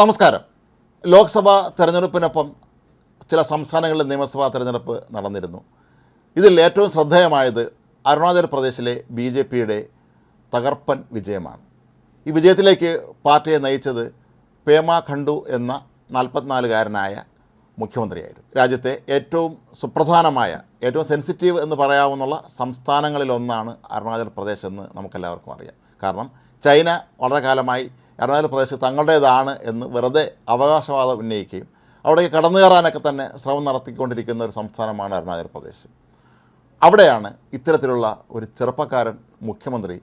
നമസ്കാരം. ലോക്സഭാ തെരഞ്ഞെടുപ്പിനൊപ്പം ചില സംസ്ഥാനങ്ങളിലെ നിയമസഭാ തെരഞ്ഞെടുപ്പ് നടന്നിരുന്നു. ഇതിൽ ഏറ്റവും ശ്രദ്ധേയമായത് അരുണാചൽ പ്രദേശിലെ ബി ജെ പിയുടെ തകർപ്പൻ വിജയമാണ്. ഈ വിജയത്തിലേക്ക് പാർട്ടിയെ നയിച്ചത് പേമ ഖണ്ഡു എന്ന നാൽപ്പത്തിനാലുകാരനായ മുഖ്യമന്ത്രിയായിരുന്നു. രാജ്യത്തെ ഏറ്റവും സുപ്രധാനമായ ഏറ്റവും സെൻസിറ്റീവ് എന്ന് പറയാവുന്ന സംസ്ഥാനങ്ങളിലൊന്നാണ് അരുണാചൽ പ്രദേശ് എന്ന് നമുക്കെല്ലാവർക്കും അറിയാം. കാരണം ചൈന വളരെ കാലമായി അരുണാചൽ പ്രദേശ് തങ്ങളുടേതാണ് എന്ന് വെറുതെ അവകാശവാദം ഉന്നയിക്കുകയും അവിടേക്ക് കടന്നു കയറാനൊക്കെ തന്നെ ശ്രമം നടത്തിക്കൊണ്ടിരിക്കുന്ന ഒരു സംസ്ഥാനമാണ് അരുണാചൽ പ്രദേശ്. അവിടെയാണ് ഇത്തരത്തിലുള്ള ഒരു ചെറുപ്പക്കാരൻ മുഖ്യമന്ത്രി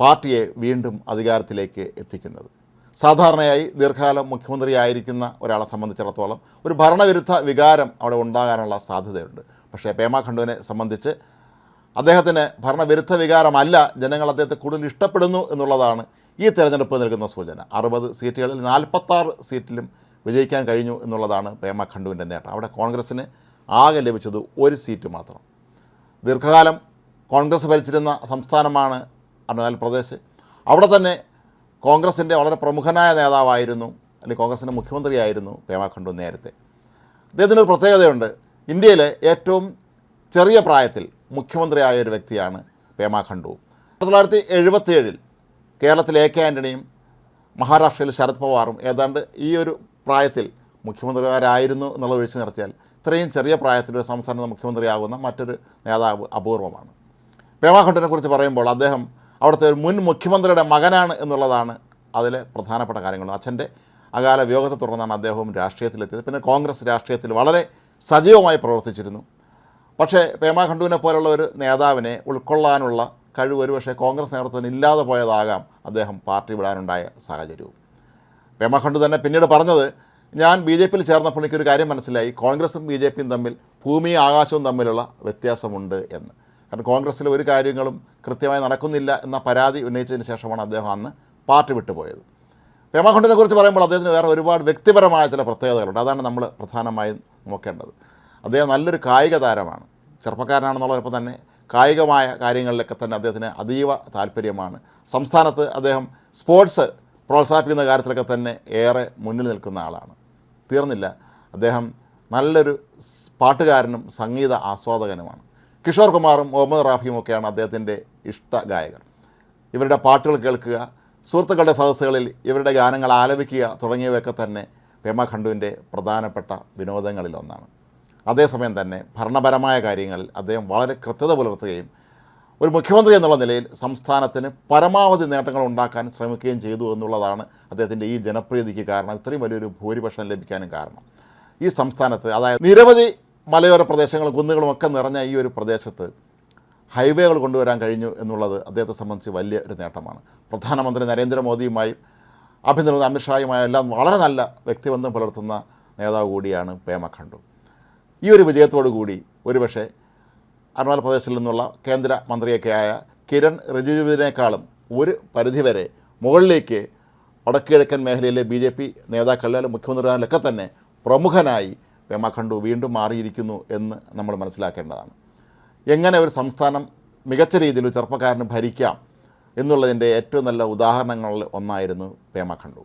പാർട്ടിയെ വീണ്ടും അധികാരത്തിലേക്ക് എത്തിക്കുന്നത്. സാധാരണയായി ദീർഘകാലം മുഖ്യമന്ത്രിയായിരിക്കുന്ന ഒരാളെ സംബന്ധിച്ചിടത്തോളം ഒരു ഭരണവിരുദ്ധ വികാരം അവിടെ ഉണ്ടാകാനുള്ള സാധ്യതയുണ്ട്. പക്ഷേ പേമ ഖണ്ഡുവിനെ സംബന്ധിച്ച് അദ്ദേഹത്തിന് ഭരണവിരുദ്ധ വികാരമല്ല ജനങ്ങൾ അദ്ദേഹത്തെ കൂടുതൽ ഇഷ്ടപ്പെടുന്നു എന്നുള്ളതാണ് ഈ തെരഞ്ഞെടുപ്പ് നൽകുന്ന സൂചന. അറുപത് സീറ്റുകളിൽ നാൽപ്പത്താറ് സീറ്റിലും വിജയിക്കാൻ കഴിഞ്ഞു എന്നുള്ളതാണ് പേമ ഖണ്ഡുവിന്റെ നേട്ടം. അവിടെ കോൺഗ്രസ്സിന് ആകെ ലഭിച്ചത് ഒരു സീറ്റ് മാത്രം. ദീർഘകാലം കോൺഗ്രസ് ഭരിച്ചിരുന്ന സംസ്ഥാനമാണ് അരുണാചൽ പ്രദേശ്. അവിടെ തന്നെ കോൺഗ്രസിന്റെ വളരെ പ്രമുഖനായ നേതാവായിരുന്നു അല്ലെങ്കിൽ കോൺഗ്രസിന്റെ മുഖ്യമന്ത്രിയായിരുന്നു പേമ ഖണ്ഡു നേരത്തെ. അദ്ദേഹത്തിനൊരു പ്രത്യേകതയുണ്ട്. ഇന്ത്യയിലെ ഏറ്റവും ചെറിയ പ്രായത്തിൽ മുഖ്യമന്ത്രിയായ ഒരു വ്യക്തിയാണ് പേമ ഖണ്ഡു. ആയിരത്തി തൊള്ളായിരത്തി എഴുപത്തിയേഴിൽ കേരളത്തിൽ എ കെ ആന്റണിയും മഹാരാഷ്ട്രയിൽ ശരത് പവാറും ഏതാണ്ട് ഈ ഒരു പ്രായത്തിൽ മുഖ്യമന്ത്രിമാരായിരുന്നു എന്നുള്ളത് ഒഴിച്ചു നിർത്തിയാൽ ഇത്രയും ചെറിയ പ്രായത്തിൽ ഒരു സംസ്ഥാനത്ത് മുഖ്യമന്ത്രിയാകുന്ന മറ്റൊരു നേതാവ് അപൂർവമാണ്. പേമാ ഖണ്ഡുവിനെ കുറിച്ച് പറയുമ്പോൾ അദ്ദേഹം അവിടുത്തെ ഒരു മുൻ മുഖ്യമന്ത്രിയുടെ മകനാണ് എന്നുള്ളതാണ് അതിലെ പ്രധാനപ്പെട്ട കാര്യങ്ങൾ. അച്ഛന്റെ അകാല വിയോഗത്തെ തുടർന്നാണ് അദ്ദേഹവും രാഷ്ട്രീയത്തിലെത്തിയത്. പിന്നെ കോൺഗ്രസ് രാഷ്ട്രീയത്തിൽ വളരെ സജീവമായി പ്രവർത്തിച്ചിരുന്നു. പക്ഷേ പേമാ ഖണ്ഡുവിനെ പോലുള്ള ഒരു നേതാവിനെ ഉൾക്കൊള്ളാനുള്ള കഴിവ് ഒരുപക്ഷെ കോൺഗ്രസ് നേതൃത്വത്തിന് ഇല്ലാതെ പോയതാകാം അദ്ദേഹം പാർട്ടി വിടാനുണ്ടായ സാഹചര്യവും. പേമാ ഖണ്ഡു തന്നെ പിന്നീട് പറഞ്ഞത് ഞാൻ ബി ജെ പിയിൽ ചേർന്നപ്പോൾ എനിക്കൊരു കാര്യം മനസ്സിലായി. കോൺഗ്രസും ബി ജെ പിയും തമ്മിൽ ഭൂമിയും ആകാശവും തമ്മിലുള്ള വ്യത്യാസമുണ്ട് എന്ന്. കാരണം കോൺഗ്രസ്സിൽ ഒരു കാര്യങ്ങളും കൃത്യമായി നടക്കുന്നില്ല എന്ന പരാതി ഉന്നയിച്ചതിന് ശേഷമാണ് അദ്ദേഹം അന്ന് പാർട്ടി വിട്ടുപോയത് പേമാഖണ്ഡിനെ കുറിച്ച് പറയുമ്പോൾ അദ്ദേഹത്തിന് വേറെ ഒരുപാട് വ്യക്തിപരമായ ചില പ്രത്യേകതകളുണ്ട്. അതാണ് നമ്മൾ പ്രധാനമായും നോക്കേണ്ടത്. അദ്ദേഹം നല്ലൊരു കായിക താരമാണ്. ചെറുപ്പക്കാരനാണെന്നുള്ളതിനൊപ്പം തന്നെ കായികമായ കാര്യങ്ങളിലൊക്കെ തന്നെ അദ്ദേഹത്തിന് അതീവ താല്പര്യമാണ്. സംസ്ഥാനത്ത് അദ്ദേഹം സ്പോർട്സ് പ്രോത്സാഹിപ്പിക്കുന്ന കാര്യത്തിലൊക്കെ തന്നെ ഏറെ മുന്നിൽ നിൽക്കുന്ന ആളാണ്. തീർന്നില്ല. അദ്ദേഹം നല്ലൊരു പാട്ടുകാരനും സംഗീത ആസ്വാദകനുമാണ്. കിഷോർ കുമാറും മുഹമ്മദ് റാഫിയും ഒക്കെയാണ് അദ്ദേഹത്തിന്റെ ഇഷ്ട ഗായകർ. ഇവരുടെ പാട്ടുകൾ കേൾക്കുക സുഹൃത്തുക്കളുടെ സദസ്സുകളിൽ ഇവരുടെ ഗാനങ്ങൾ ആലപിക്കുക തുടങ്ങിയവയൊക്കെ തന്നെ പേമ ഖണ്ഡുവിന്റെ പ്രധാനപ്പെട്ട വിനോദങ്ങളിലൊന്നാണ്. അതേസമയം തന്നെ ഭരണപരമായ കാര്യങ്ങൾ അദ്ദേഹം വളരെ കൃത്യത പുലർത്തുകയും ഒരു മുഖ്യമന്ത്രി എന്നുള്ള നിലയിൽ സംസ്ഥാനത്തിന് പരമാവധി നേട്ടങ്ങൾ ഉണ്ടാക്കാൻ ശ്രമിക്കുകയും ചെയ്തു എന്നുള്ളതാണ് അദ്ദേഹത്തിന്റെ ഈ ജനപ്രീതിക്ക് കാരണം. ഇത്രയും വലിയൊരു ഭൂരിപക്ഷം ലഭിക്കാനും കാരണം. ഈ സംസ്ഥാനത്ത് അതായത് നിരവധി മലയോര പ്രദേശങ്ങളും കുന്നുകളും ഒക്കെ നിറഞ്ഞ ഈ ഒരു പ്രദേശത്ത് ഹൈവേകൾ കൊണ്ടുവരാൻ കഴിഞ്ഞു എന്നുള്ളത് അദ്ദേഹത്തെ സംബന്ധിച്ച് വലിയ ഒരു നേട്ടമാണ്. പ്രധാനമന്ത്രി നരേന്ദ്രമോദിയുമായും ആഭ്യന്തരമന്ത്രി അമിത്ഷായുമായും എല്ലാം വളരെ നല്ല വ്യക്തിബന്ധം പുലർത്തുന്ന നേതാവ് കൂടിയാണ് പേമ ഖണ്ഡു. ഈ ഒരു വിജയത്തോടു കൂടി ഒരുപക്ഷെ അരുണാചൽ പ്രദേശിൽ നിന്നുള്ള കേന്ദ്ര മന്ത്രിയൊക്കെയായ കിരൺ റിജിജുവിനേക്കാളും ഒരു പരിധിവരെ മുകളിലേക്ക് വടക്കുകിഴക്കൻ മേഖലയിലെ ബി ജെ പി നേതാക്കളിലും മുഖ്യമന്ത്രിമാരിലൊക്കെ തന്നെ പ്രമുഖനായി പേമ വീണ്ടും മാറിയിരിക്കുന്നു എന്ന് നമ്മൾ മനസ്സിലാക്കേണ്ടതാണ്. എങ്ങനെ ഒരു സംസ്ഥാനം മികച്ച രീതിയിൽ ചെറുപ്പക്കാരന് ഭരിക്കാം എന്നുള്ളതിന്റെ ഏറ്റവും നല്ല ഉദാഹരണങ്ങളിൽ ഒന്നായിരുന്നു പേമ ഖണ്ഡു.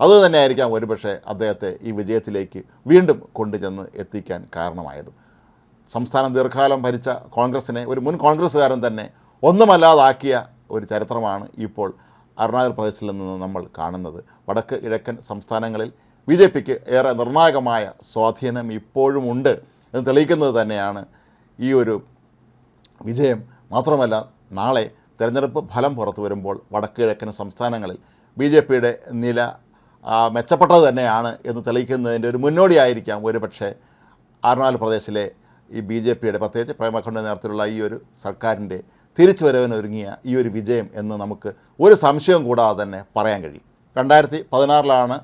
അതുതന്നെയായിരിക്കാം ഒരുപക്ഷെ അദ്ദേഹത്തെ ഈ വിജയത്തിലേക്ക് വീണ്ടും കൊണ്ടുചെന്ന് എത്തിക്കാൻ കാരണമായത്. സംസ്ഥാനം ദീർഘകാലം ഭരിച്ച കോൺഗ്രസിനെ ഒരു മുൻ കോൺഗ്രസ്സുകാരൻ തന്നെ ഒന്നുമല്ലാതാക്കിയ ഒരു ചരിത്രമാണ് ഇപ്പോൾ അരുണാചൽ പ്രദേശിൽ നിന്ന് നമ്മൾ കാണുന്നത്. വടക്ക് കിഴക്കൻ സംസ്ഥാനങ്ങളിൽ ബി ജെ പിക്ക് ഏറെ നിർണായകമായ സ്വാധീനം ഇപ്പോഴും ഉണ്ട് എന്ന് തെളിയിക്കുന്നത് തന്നെയാണ് ഈ ഒരു വിജയം. മാത്രമല്ല നാളെ തെരഞ്ഞെടുപ്പ് ഫലം പുറത്തു വരുമ്പോൾ വടക്ക് കിഴക്കൻ സംസ്ഥാനങ്ങളിൽ ബി ജെ പിയുടെ നില മെച്ചപ്പെട്ടത് തന്നെയാണ് എന്ന് തെളിയിക്കുന്നതിന്റെ ഒരു മുന്നോടിയായിരിക്കാം ഒരു പക്ഷേ അരുണാചൽ പ്രദേശിലെ ഈ ബി ജെ പിയുടെ പ്രത്യേകിച്ച് പ്രേമഖണ്ഡ നേതൃത്വത്തിലുള്ള ഈ ഒരു സർക്കാരിന്റെ തിരിച്ചുവരവിനൊരുങ്ങിയ ഈ ഒരു വിജയം എന്ന് നമുക്ക് ഒരു സംശയവും കൂടാതെ തന്നെ പറയാൻ കഴിയും. രണ്ടായിരത്തി പതിനാറിലാണ്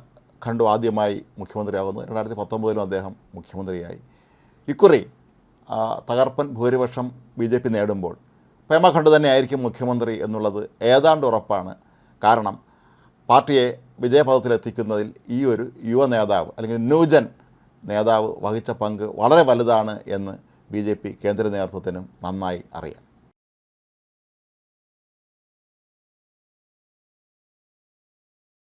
ഖണ്ഡു ആദ്യമായി മുഖ്യമന്ത്രിയാകുന്നത്. രണ്ടായിരത്തി പത്തൊമ്പതിലും അദ്ദേഹം മുഖ്യമന്ത്രിയായി. ഇക്കുറി തകർപ്പൻ ഭൂരിപക്ഷം ബി ജെ പി നേടുമ്പോൾ പേമ തന്നെ ആയിരിക്കും മുഖ്യമന്ത്രി എന്നുള്ളത് ഏതാണ്ട് ഉറപ്പാണ്. കാരണം പാർട്ടിയെ വിജയപഥത്തിലെത്തിക്കുന്നതിൽ ഈ ഒരു യുവ നേതാവ് അല്ലെങ്കിൽ ന്യൂജൻ നേതാവ് വഹിച്ച പങ്ക് വളരെ വലുതാണ് എന്ന് ബി കേന്ദ്ര നേതൃത്വത്തിനും നന്നായി അറിയാം.